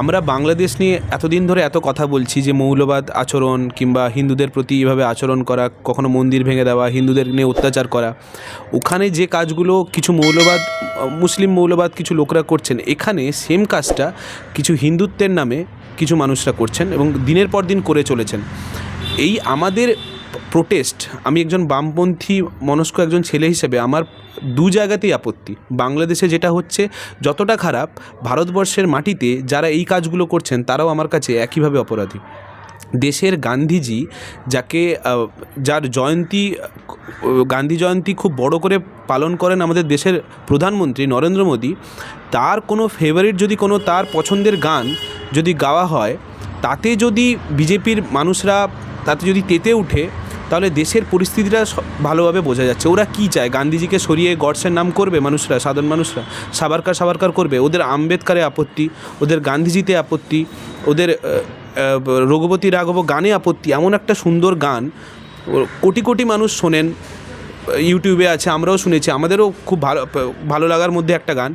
আমরা বাংলাদেশ নিয়ে এতদিন ধরে এত কথা বলছি যে মৌলবাদ আচরণ কিংবা হিন্দুদের প্রতি এভাবে আচরণ করা, কখনো মন্দির ভেঙে দেওয়া, হিন্দুদের নিয়ে অত্যাচার করা, ওখানে যে কাজগুলো কিছু মৌলবাদ, মুসলিম মৌলবাদ কিছু লোকরা করছেন, এখানে সেম কাজটা কিছু হিন্দুত্বের নামে কিছু মানুষরা করছেন এবং দিনের পর দিন করে চলেছেন। এই আমাদের প্রোটেস্ট আমি একজন বামপন্থী মনস্ক একজন ছেলে হিসেবে, আমার দু জায়গাতেই আপত্তি। বাংলাদেশে যেটা হচ্ছে, যতটা খারাপ ভারতবর্ষের মাটিতে যারা এই কাজগুলো করছেন, তারাও আমার কাছে একইভাবে অপরাধী। দেশের গান্ধীজি যাকে যার জয়ন্তী, গান্ধী জয়ন্তী খুব বড় করে পালন করেন আমাদের দেশের প্রধানমন্ত্রী নরেন্দ্র মোদী, তার কোনো ফেভারিট যদি কোনো তার পছন্দের গান যদি গাওয়া হয়, তাতে যদি বিজেপির মানুষরা, তাতে যদি তেতে উঠে তাহলে দেশের পরিস্থিতিটা ভালোভাবে বোঝা যাচ্ছে। ওরা কি চায়? গান্ধীজিকে সরিয়ে গডসের নাম করবে মানুষরা, সাধারণ মানুষরা? সাবারকার সাবারকার করবে? ওদের আম্বেদকারে আপত্তি, ওদের গান্ধীজিতে আপত্তি, ওদের রঘুপতি রাঘব গানে আপত্তি, এমন একটা সুন্দর গান কোটি কোটি মানুষ শোনেন, ইউটিউবে আছে, আমরাও শুনেছি, আমাদেরও খুব ভালো ভালো লাগার মধ্যে একটা গান।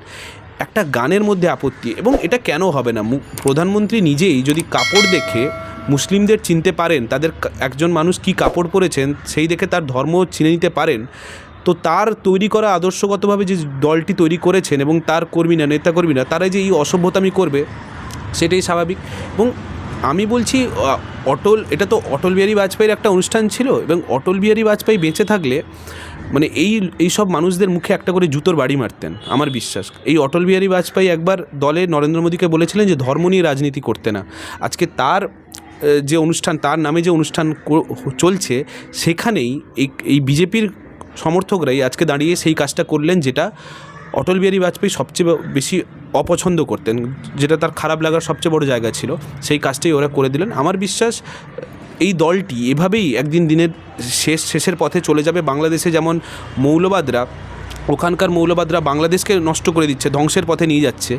একটা গানের মধ্যে আপত্তি, এবং এটা কেন হবে না? প্রধানমন্ত্রী নিজেই যদি কাপড় দেখে মুসলিমদের চিনতে পারেন, তাদের একজন মানুষ কি কাপড় পরেছেন, সেই দেখে তার ধর্ম চিনে নিতে পারেন। তো তার তৈরি করা আদর্শগতভাবে যে দলটি তৈরি করেছেন এবং তার কর্মীরা নেতা কর্মীরা তারা যে এই অসভ্যতামি করবে, সেটাই স্বাভাবিক। এবং আমি বলছি অটল, এটা তো অটল বিহারী বাজপেয়ীর একটা অনুষ্ঠান ছিল এবং অটল বিহারী বাজপেয়ী বেঁচে থাকলে মানে এই এই সব মানুষদের মুখে একটা করে জুতোর বাড়ি মারতেন, আমার বিশ্বাস। এই অটল বিহারী বাজপেয়ী একবার দলে নরেন্দ্র মোদীকে বলেছিলেন যে ধর্ম নিয়ে রাজনীতি করতে না। আজকে তার যে অনুষ্ঠান, তার নামে যে অনুষ্ঠান চলছে, সেখানেই এই এই বিজেপির সমর্থকরাই আজকে দাঁড়িয়ে সেই কাজটা করলেন যেটা অটল বিহারী বাজপেয়ী সবচেয়ে বেশি অপছন্দ করতেন, যেটা তার খারাপ লাগার সবচেয়ে বড় জায়গা ছিল। সেই কাজটাই ওরা করে দিলেন। আমার বিশ্বাস, এই দলটি এভাবেই একদিন দিনের শেষ, শেষের পথে চলে যাবে। বাংলাদেশে যেমন মৌলবাদরা ওখানকার মৌলবাদরা বাংলাদেশকে নষ্ট করে দিচ্ছে, ধ্বংসের পথে নিয়ে যাচ্ছে।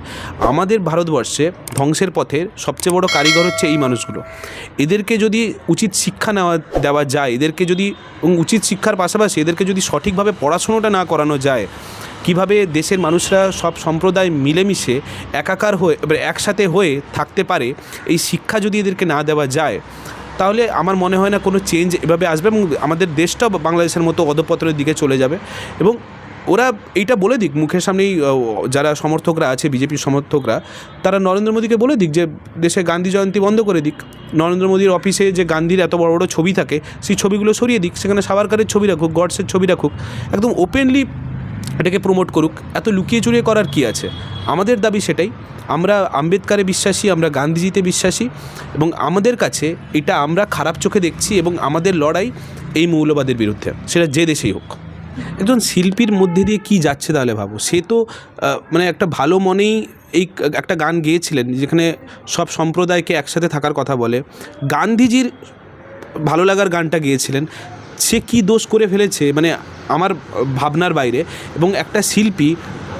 আমাদের ভারতবর্ষে ধ্বংসের পথের সবচেয়ে বড় কারিগর হচ্ছে এই মানুষগুলো। এদেরকে যদি উচিত শিক্ষা নেওয়া, দেওয়া যায়, এদেরকে যদি উচিত শিক্ষার পাশাপাশি এদেরকে যদি সঠিকভাবে পড়াশোনাটা না করানো যায়, কীভাবে দেশের মানুষরা সব সম্প্রদায় মিলেমিশে একাকার হয়ে একসাথে হয়ে থাকতে পারে, এই শিক্ষা যদি এদেরকে না দেওয়া যায়, তাহলে আমার মনে হয় না কোনো চেঞ্জ এভাবে আসবে এবং আমাদের দেশটাও বাংলাদেশের মতো অধপতনের দিকে চলে যাবে। এবং ওরা এইটা বলে দিক, মুখের সামনেই যারা সমর্থকরা আছে, বিজেপির সমর্থকরা, তারা নরেন্দ্র মোদীকে বলে দিক যে, দেশে গান্ধী জয়ন্তী বন্ধ করে দিক। নরেন্দ্র মোদীর অফিসে যে গান্ধীর এত বড় বড় ছবি থাকে, সেই ছবিগুলো সরিয়ে দিক। সেখানে সাভারকারের ছবি রাখুক, গডসের ছবি রাখুক, একদম ওপেনলি এটাকে প্রমোট করুক। এত লুকিয়ে চুরিয়ে করার কি আছে? আমাদের দাবি সেটাই। আমরা আম্বেদকারে বিশ্বাসী, আমরা গান্ধীজিতে বিশ্বাসী এবং আমাদের কাছে এটা আমরা খারাপ চোখে দেখছি এবং আমাদের লড়াই এই মৌলবাদের বিরুদ্ধে। সেটা যে দেশেই হোক। একজন শিল্পীর মধ্যে দিয়ে কি যাচ্ছে তাহলে ভাবো? সে তো মানে একটা ভালো মনেই এই একটা গান গেয়েছিলেন, যেখানে সব সম্প্রদায়কে একসাথে থাকার কথা বলে। গান্ধীজির ভালো লাগার গানটা গেয়েছিলেন। সে কি দোষ করে ফেলেছে? মানে আমার ভাবনার বাইরে। এবং একটা শিল্পী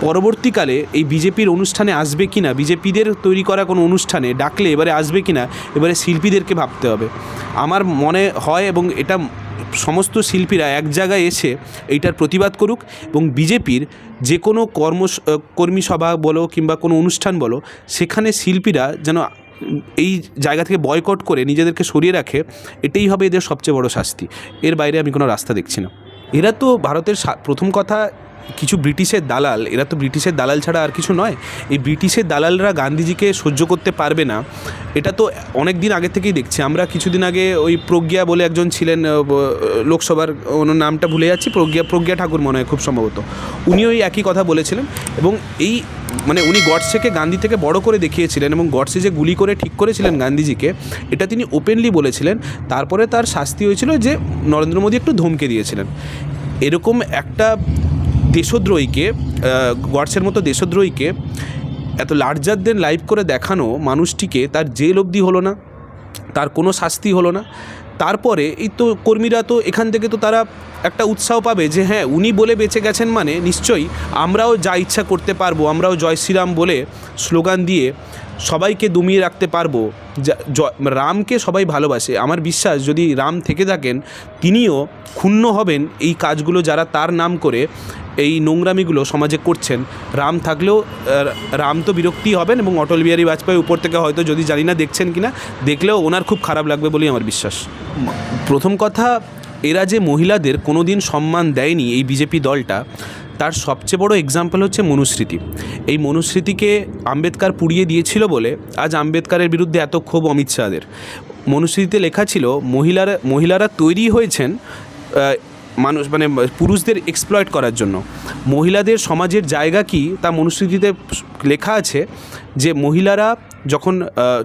পরবর্তীকালে এই বিজেপির অনুষ্ঠানে আসবে কি না বিজেপিদের তৈরি করা কোনো অনুষ্ঠানে ডাকলে এবারে আসবে কি না এবারে শিল্পীদেরকে ভাবতে হবে। আমার মনে হয় এবং এটা সমস্ত শিল্পীরা এক জায়গায় এসে এইটার প্রতিবাদ করুক এবং বিজেপির যে কোনো কর্ম কর্মী সভা বলো কিংবা কোনো অনুষ্ঠান বলো, সেখানে শিল্পীরা যেন এই জায়গা থেকে বয়কট করে নিজেদেরকে সরিয়ে রাখে, এটাই হবে এদের সবচেয়ে বড় শাস্তি। এর বাইরে আমি কোনো রাস্তা দেখছি না। এরা তো ভারতের প্রথম কথা কিছু ব্রিটিশের দালাল, এরা তো ব্রিটিশের দালাল ছাড়া আর কিছু নয়, এই ব্রিটিশের দালালরা গান্ধীজিকে সহ্য করতে পারবে না। এটা তো অনেক দিন আগে থেকেই দেখছি। আমরা কিছুদিন আগে ওই প্রজ্ঞা বলে একজন ছিলেন লোকসভার, ওনার নামটা ভুলে যাচ্ছি, প্রজ্ঞা প্রজ্ঞা ঠাকুর মনে হয় খুব সম্ভবত। উনিও এই একই কথা বলেছিলেন এবং এই মানে উনি গডসেকে গান্ধী থেকে বড় করে দেখিয়েছিলেন এবং গডসে যে গুলি করে ঠিক করেছিলেন গান্ধীজিকে, এটা তিনি ওপেনলি বলেছিলেন। তারপরে তার শাস্তি হয়েছিল যে নরেন্দ্র মোদী একটু ধমকে দিয়েছিলেন। এরকম একটা দেশদ্রোহীকে গডসের মতো দেশদ্রোহীকে এত লার্জার দেন লাইভ করে দেখানো মানুষটিকে তার জেল অবধি হলো না, তার কোনো শাস্তি হলো না। তারপরে এই তো কর্মীরা তো এখান থেকে তো তারা একটা উৎসাহ পাবে যে হ্যাঁ উনি বলে বেঁচে গেছেন মানে নিশ্চয়ই আমরাও যা ইচ্ছা করতে পারব, আমরাও জয় শ্রীরাম বলে স্লোগান দিয়ে সবাইকে দমিয়ে রাখতে পারব। রামকে সবাই ভালোবাসে। আমার বিশ্বাস, যদি রাম থেকে থাকেন, তিনিও ক্ষুণ্ণ হবেন এই কাজগুলো যারা তার নাম করে এই নোংরামিগুলো সমাজে করছেন। রাম থাকলেও রাম তো বিরক্তি হবেন এবং অটল বিহারী বাজপেয়ী উপর থেকে হয়তো যদি জানি না দেখছেন কিনা, দেখলেও ওনার খুব খারাপ লাগবে বলেই আমার বিশ্বাস। প্রথম কথা, এরা যে মহিলাদের কোনো দিন সম্মান দেয়নি এই বিজেপি দলটা তার সবচেয়ে বড় এক্সাম্পল হচ্ছে মনুস্মৃতি। এই মনুস্মৃতিকে আম্বেদকার পুড়িয়ে দিয়েছিল বলে আজ আম্বেদকারের বিরুদ্ধে এত ক্ষোভ অমিত শাহদের মনুস্মৃতিতে লেখা ছিল, মহিলারা মহিলারা তৈরি হয়েছেন মানুষ মানে পুরুষদের এক্সপ্লয়েট করার জন্য। মহিলাদের সমাজের জায়গা কি তা মনুস্মৃতিতে লেখা আছে যে মহিলারা যখন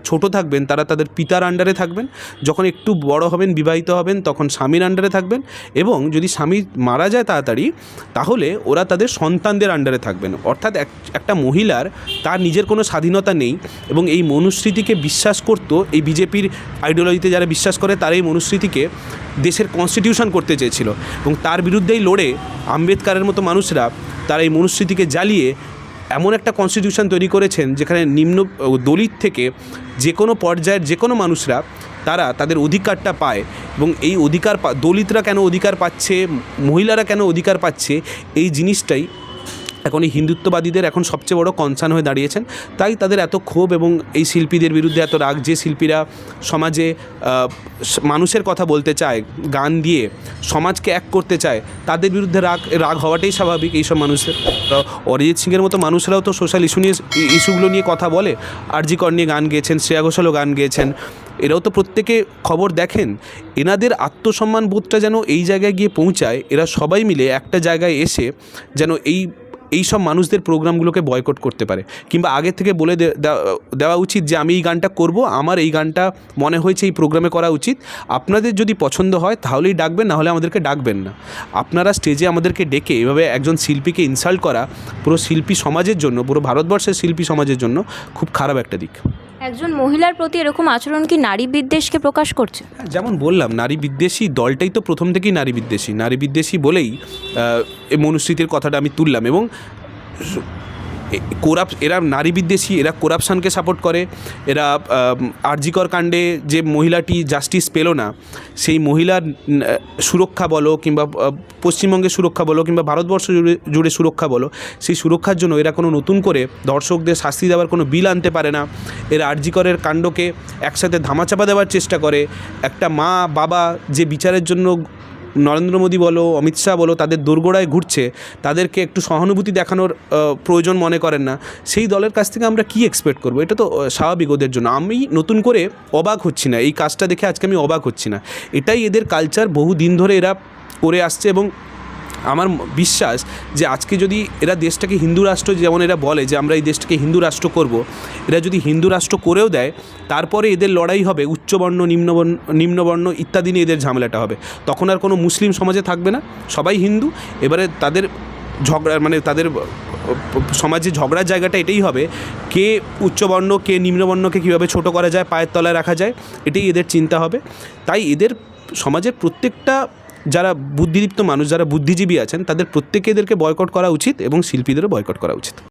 ছোট থাকবেন, তারা তাদের পিতার আন্ডারে থাকবেন। যখন একটু বড় হবেন, বিবাহিত হবেন, তখন স্বামীর আন্ডারে থাকবেন। এবং যদি স্বামী মারা যায় তাড়াতাড়ি, তাহলে ওরা তাদের সন্তানদের আন্ডারে থাকবেন। অর্থাৎ এক, একটা মহিলার তার নিজের কোনো স্বাধীনতা নেই এবং এই মনুস্মৃতিকে বিশ্বাস করতো, এই বিজেপির আইডিওলজিতে যারা বিশ্বাস করে, তারা এই মনুস্মৃতিকে দেশের কনস্টিটিউশন করতে চেয়েছিল। এবং তার বিরুদ্ধেই লড়ে আম্বেদকারের মতো মানুষরা, তারা এই মনুস্মৃতিকে জ্বালিয়ে এমন একটা কনস্টিটিউশন তৈরি করেছেন যেখানে নিম্ন দলিত থেকে যে কোনো পর্যায়ের যে কোনো মানুষরা তারা তাদের অধিকারটা পায় এবং এই অধিকার দলিতরা কেন অধিকার পাচ্ছে, মহিলারা কেন অধিকার পাচ্ছে, এই জিনিসটাই এখন এই হিন্দুত্ববাদীদের এখন সবচেয়ে বড় কনসার্ন হয়ে দাঁড়িয়েছেন। তাই তাদের এত ক্ষোভ এবং এই শিল্পীদের বিরুদ্ধে এত রাগ যে শিল্পীরা সমাজে মানুষের কথা বলতে চায়, গান দিয়ে সমাজকে এক করতে চায়, তাদের বিরুদ্ধে রাগ রাগ হওয়াটাই স্বাভাবিক এইসব মানুষের। অরিজিৎ সিংয়ের মতো মানুষরাও তো সোশ্যাল ইস্যু নিয়ে ইস্যুগুলো নিয়ে কথা বলে। আরজি কর নিয়ে গান গেয়েছেন, শ্রেয়া ঘোষালও গান গেয়েছেন। এরাও তো প্রত্যেকে খবর দেখেন। এনাদের আত্মসম্মান বোধটা যেন এই জায়গায় গিয়ে পৌঁছায়, এরা সবাই মিলে একটা জায়গায় এসে যেন এই এই সব মানুষদের প্রোগ্রামগুলোকে বয়কট করতে পারে। কিংবা আগে থেকে বলে দেওয়া উচিত যে আমি এই গানটা করব, আমার এই গানটা মনে হয়েছে এই প্রোগ্রামে করা উচিত। আপনাদের যদি পছন্দ হয় তাহলেই ডাকবেন, না হলে আমাদেরকে ডাকবেন না। আপনারা স্টেজে আমাদেরকে ডেকে এভাবে একজন শিল্পীকে ইনসাল্ট করা পুরো শিল্পী সমাজের জন্য, পুরো ভারতবর্ষের শিল্পী সমাজের জন্য খুব খারাপ একটা দিক। একজন মহিলার প্রতি এরকম আচরণ কি নারী বিদ্বেষকে প্রকাশ করছে? হ্যাঁ, যেমন বললাম নারী বিদ্বেষী দলটাই তো প্রথম থেকেই নারী বিদ্বেষী। নারী বিদ্বেষী বলেই এই মনুস্মৃতির কথাটা আমি তুললাম এবং কোরাপ এরা নারী বিদ্বেষী, এরা কোরাপশানকে সাপোর্ট করে। এরা আরজিকর কাণ্ডে যে মহিলাটি জাস্টিস পেল না, সেই মহিলার সুরক্ষা বলো কিংবা পশ্চিমবঙ্গের সুরক্ষা বলো কিংবা ভারতবর্ষ জুড়ে জুড়ে সুরক্ষা বলো, সেই সুরক্ষার জন্য এরা কোনো নতুন করে দর্শকদের শাস্তি দেওয়ার কোনো বিল আনতে পারে না। এরা আরজিকরের কাণ্ডকে একসাথে ধামাচাপা দেওয়ার চেষ্টা করে। একটা মা বাবা যে বিচারের জন্য নরেন্দ্র মোদী বলো, অমিত শাহ বলো, তাদের দোরগোড়ায় ঘুরছে, তাদেরকে একটু সহানুভূতি দেখানোর প্রয়োজন মনে করেন না। সেই দলের কাছ থেকে আমরা কি এক্সপেক্ট করব? এটা তো স্বাভাবিক ওদের জন্য। আমি নতুন করে অবাক হচ্ছি না। এই কাজটা দেখে আজকে আমি অবাক হচ্ছি না। এটাই এদের কালচার বহু দিন ধরে এরা করে আসছে এবং আমার বিশ্বাস যে আজকে যদি এরা দেশটাকে হিন্দু রাষ্ট্র যেমন এরা বলে যে আমরা এই দেশটাকে হিন্দু রাষ্ট্র করব, এরা যদি হিন্দু রাষ্ট্র করেও দেয়, তারপরে এদের লড়াই হবে উচ্চবর্ণ, নিম্নবর্ণ নিম্নবর্ণ ইত্যাদি নিয়ে এদের ঝামেলাটা হবে। তখন আর কোনো মুসলিম সমাজে থাকবে না, সবাই হিন্দু। এবারে তাদের ঝগড়া মানে তাদের সমাজে ঝগড়ার জায়গাটা এটাই হবে, কে উচ্চবর্ণ, কে নিম্নবর্ণকে কীভাবে ছোট করা যায়, পায়ের তলায় রাখা যায়, এটাই এদের চিন্তা হবে। তাই এদের সমাজের প্রত্যেকটা যারা বুদ্ধিদীপ্ত মানুষ, যারা বুদ্ধিজীবী আছেন, তাদের প্রত্যেকেদেরকে বয়কট করা উচিত এবং শিল্পীদেরও বয়কট করা উচিত।